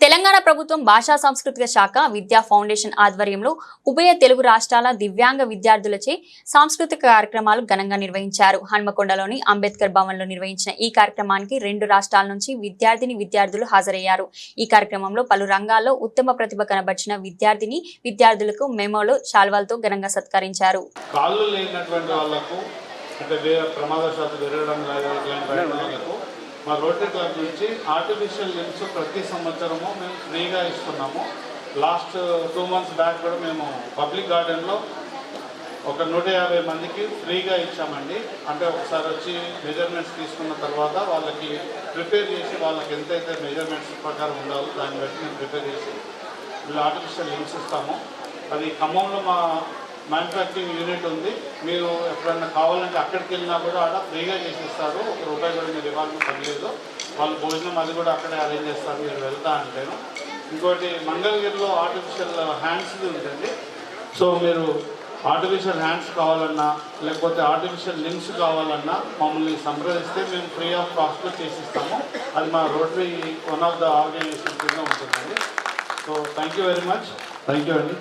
తెలంగాణ ప్రభుత్వం భాషా సాంస్కృతిక శాఖ విద్యా ఫౌండేషన్ ఆధ్వర్యంలో ఉభయ తెలుగు రాష్ట్రాల దివ్యాంగ విద్యార్థులచే సాంస్కృతిక కార్యక్రమాలు ఘనంగా నిర్వహించారు. హన్మకొండలోని అంబేద్కర్ భవన్లో నిర్వహించిన ఈ కార్యక్రమానికి రెండు రాష్ట్రాల నుంచి విద్యార్థిని విద్యార్థులు హాజరయ్యారు. ఈ కార్యక్రమంలో పలు రంగాల్లో ఉత్తమ ప్రతిభ కనబర్చిన విద్యార్థిని విద్యార్థులకు మెమోలో శాల్వాలతో ఘనంగా సత్కరించారు. కాళ్ళు లేనటువంటి వాళ్ళకు అంటే ప్రమాదశాత్తు మా రోటరీ క్లబ్ నుంచి ఆర్టిఫిషియల్ లిమ్స్ ప్రతి సంవత్సరము మేము ఫ్రీగా ఇస్తున్నాము. లాస్ట్ టూ మంత్స్ బ్యాక్ కూడా మేము పబ్లిక్ గార్డెన్లో ఒక నూట యాభై మందికి ఫ్రీగా ఇచ్చామండి. అంటే ఒకసారి వచ్చి మెజర్మెంట్స్ తీసుకున్న తర్వాత వాళ్ళకి ప్రిపేర్ చేసి వాళ్ళకి ఎంతైతే మెజర్మెంట్స్ ప్రకారం ఉండాలో దాన్ని బట్టి మేము ప్రిపేర్ చేసి వీళ్ళు ఆర్టిఫిషియల్ లిమ్స్ ఇస్తాము. అది ఖమ్మంలో మా మ్యానుఫ్యాక్చరింగ్ యూనిట్ ఉంది. మీరు ఎప్పుడన్నా కావాలంటే అక్కడికి వెళ్ళినా కూడా ఆడ ఫ్రీగా చేసిస్తారు. ఒక రూపాయి కూడా మీరు ఇవ్వాల్సిన పని వాళ్ళు భోజనం అది కూడా అక్కడే అరేంజ్ చేస్తారు. మీరు వెళ్తా అంటేను. ఇంకోటి మంగళగిరిలో ఆర్టిఫిషియల్ హ్యాండ్స్ ఉంటుంది సో మీరు ఆర్టిఫిషియల్ హ్యాండ్స్ కావాలన్నా లేకపోతే ఆర్టిఫిషియల్ లింక్స్ కావాలన్నా మమ్మల్ని సంప్రదిస్తే మేము ఫ్రీ ఆఫ్ కాస్ట్లో చేసిస్తాము. అది మా Rotary one of the organisation కింద ఉంటుందండి. So thank you very much thank you అండి.